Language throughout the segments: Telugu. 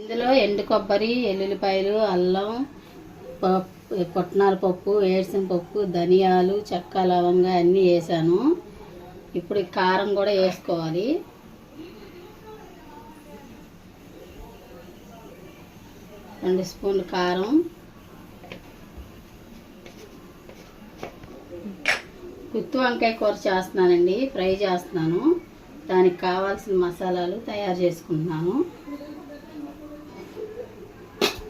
ఇందులో ఎండు కొబ్బరి ఎల్లుల్లిపాయలు అల్లం పప్పు పుట్నాల పప్పు వేరుశనగ పప్పు ధనియాలు చెక్క లవంగా అన్నీ వేసాను. ఇప్పుడు కారం కూడా వేసుకోవాలి. రెండు స్పూన్లు కారం. గుత్తి వంకాయ కూర చేస్తున్నానండి ఫ్రై చేస్తున్నాను. దానికి కావాల్సిన మసాలాలు తయారు చేసుకుంటున్నాను.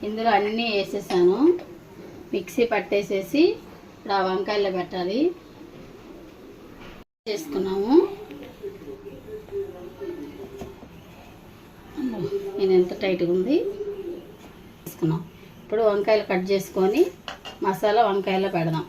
ఇందులో అన్నీ వేసేసాను. మిక్సీ పట్టేసేసి ఇప్పుడు ఆ వంకాయలో పెట్టాలి. చేసుకున్నాము. నేను ఎంత టైట్గా ఉంది. తీసుకున్నాం ఇప్పుడు వంకాయలు కట్ చేసుకొని మసాలా వంకాయలో పెడదాం.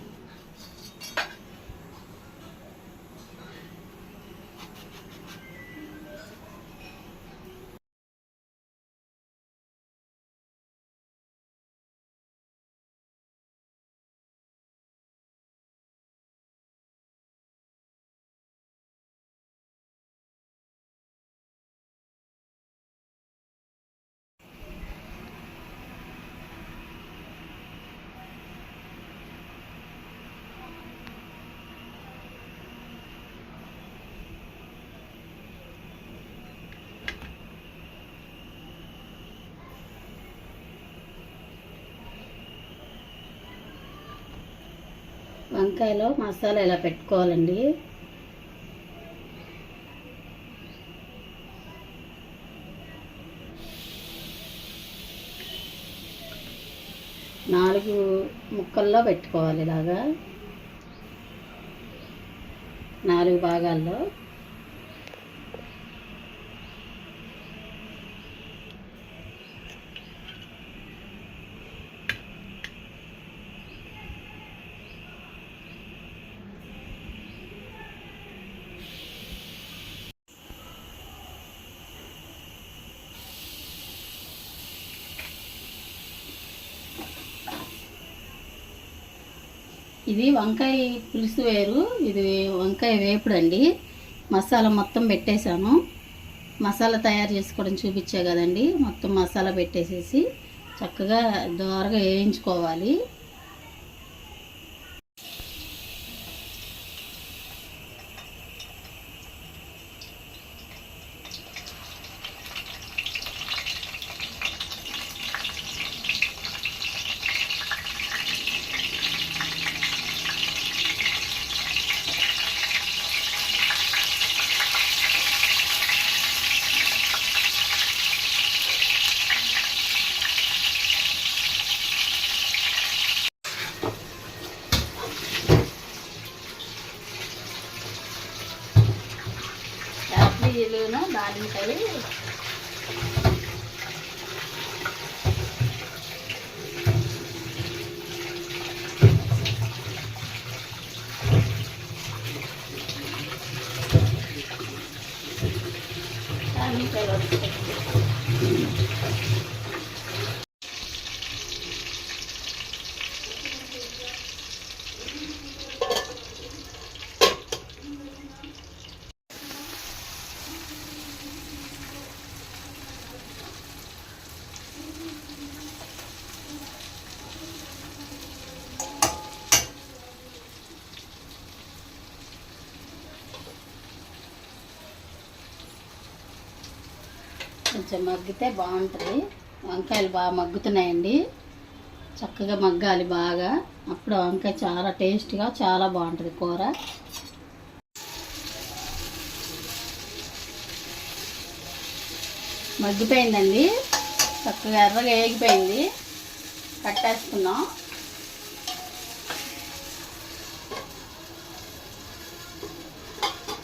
వంకాయలో మసాలా ఇలా పెట్టుకోవాలండి? నాలుగు ముక్కల్లో పెట్టుకోవాలి ఇలాగా. నాలుగు భాగాల్లో. ఇది వంకాయ పులుసు వేరు. ఇది వంకాయ వేపుడు అండి. మసాలా మొత్తం పెట్టేశాను. మసాలా తయారు చేసుకోవడం చూపించా కదండి. మొత్తం మసాలా పెట్టేసేసి చక్కగా దోరగా వేయించుకోవాలి. கையிலும் தாளிக்காய் தாளிக்காய் కొంచెం మగ్గితే బాగుంటుంది. వంకాయలు బాగా మగ్గుతున్నాయండి. చక్కగా మగ్గాలి బాగా. అప్పుడు వంకాయ చాలా టేస్ట్గా చాలా బాగుంటుంది కూర. మగ్గిపోయిందండి. చక్కగా ఎర్రగా వేగిపోయింది కట్టేసుకున్నాం